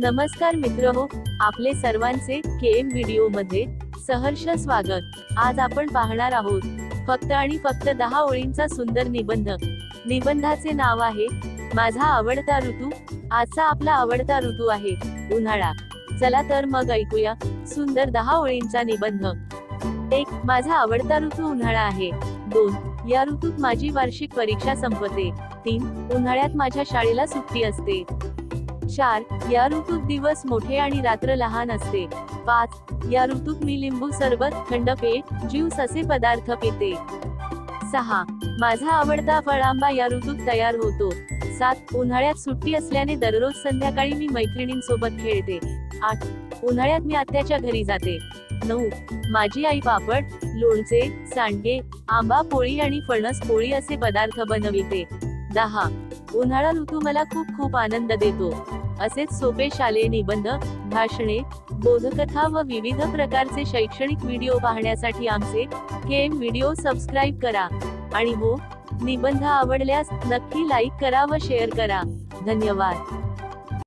नमस्कार मित्र हो आपले सर्वांचे केएम व्हिडिओमध्ये सहर्ष स्वागत. आज आपण पाहणार आहोत फक्त आणि फक्त दहा ओळींचा सुंदर निबंध. निबंधाचे नाव आहे माझा आवडता ऋतू आजचा आपला आवडता ऋतू आहे उन्हाळा. चला तर मग ऐकूया सुंदर दहा ओळींचा निबंध. एक माझा आवडता ऋतू उन्हाळा आहे. दोन या ऋतूत माझी वार्षिक परीक्षा संपते. तीन उन्हाळ्यात माझ्या शाळेला सुट्टी असते. चार या ऋतूत दिवस मोठे आणि रात्र लहान असते. पाच या ऋतूत मी लिंबू सरबत थंड पेय ज्यूस असे पदार्थ पिते. सहा माझा आवडता फळांबा या ऋतूत तयार होतो. सात उन्हाळ्यात सुट्टी असल्याने दररोज संध्याकाळी मी मैत्रिणींसोबत खेळते. आठ उन्हाळ्यात मी आत्याच्या घरी जाते. नऊ माझी आई पापड लोणचे सांडगे आंबा पोळी आणि फणस पोळी असे पदार्थ बनविते. दहा उन्हाळा ऋतू मला खूप खूप आनंद देतो. असेच सोपे शालेय निबंध भाषणे बोधकथा व विविध प्रकारचे शैक्षणिक व्हिडिओ पाहण्यासाठी आमचे केम व्हिडिओ सबस्क्राईब करा. आणि हो निबंध आवडल्यास नक्की लाईक करा व शेअर करा. धन्यवाद.